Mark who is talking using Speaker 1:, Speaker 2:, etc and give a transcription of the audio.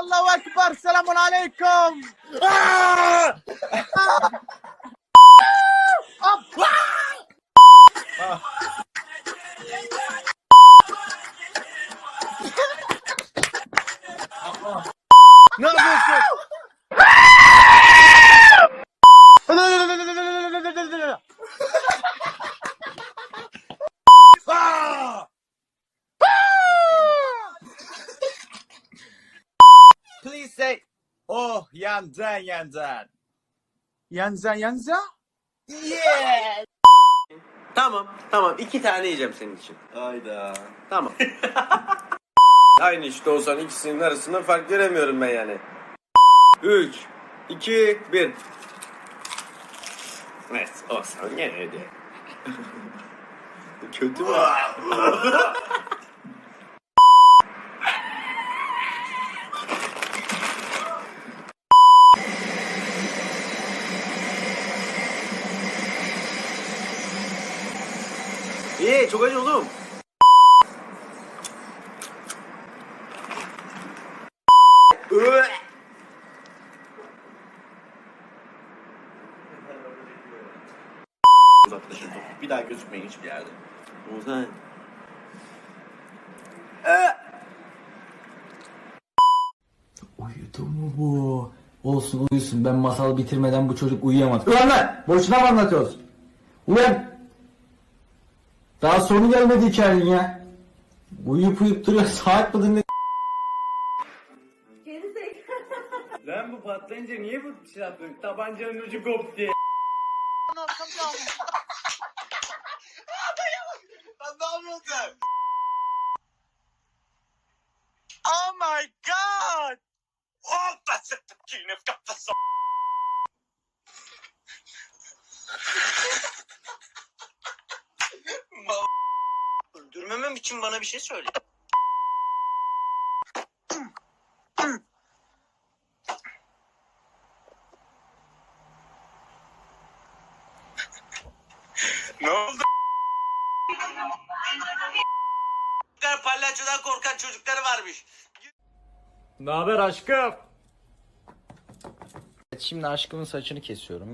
Speaker 1: الله اكبر السلام عليكم نرفز Please say Oh yandan yandan. Yandan yandan? Yeah.
Speaker 2: Tamam, tamam. iki tane yiyeceğim senin için.
Speaker 3: Hayda.
Speaker 2: Tamam. Aynı işte olsan ikisinin arasında fark göremiyorum ben yani. 3, 2, 1. Evet, olsan gene öyle. Kötü mü? İyi, çok acı oğlum.
Speaker 3: Uzaklaşın. Bir daha gözükmeyin hiçbir yerde.
Speaker 2: Ozan.
Speaker 4: Uyudu mu bu? Olsun uyusun ben masal bitirmeden bu çocuk uyuyamaz. Ulan lan! Boşuna mı anlatıyoruz? Uyan! Daha sonu gelmedi hikayenin ya. Uyuyup uyuyup duruyor saat mıdır ne?
Speaker 2: Lan bu patlayınca niye bu şey yaptın? Tabancanın ucu koptu.
Speaker 1: Oh my god. Oh, that's it. Yine kafası. Mal. Öldürmemem için bana bir şey söyle. ne oldu? Palyaçodan korkan çocukları varmış.
Speaker 4: Ne haber aşkım? Şimdi aşkımın saçını kesiyorum.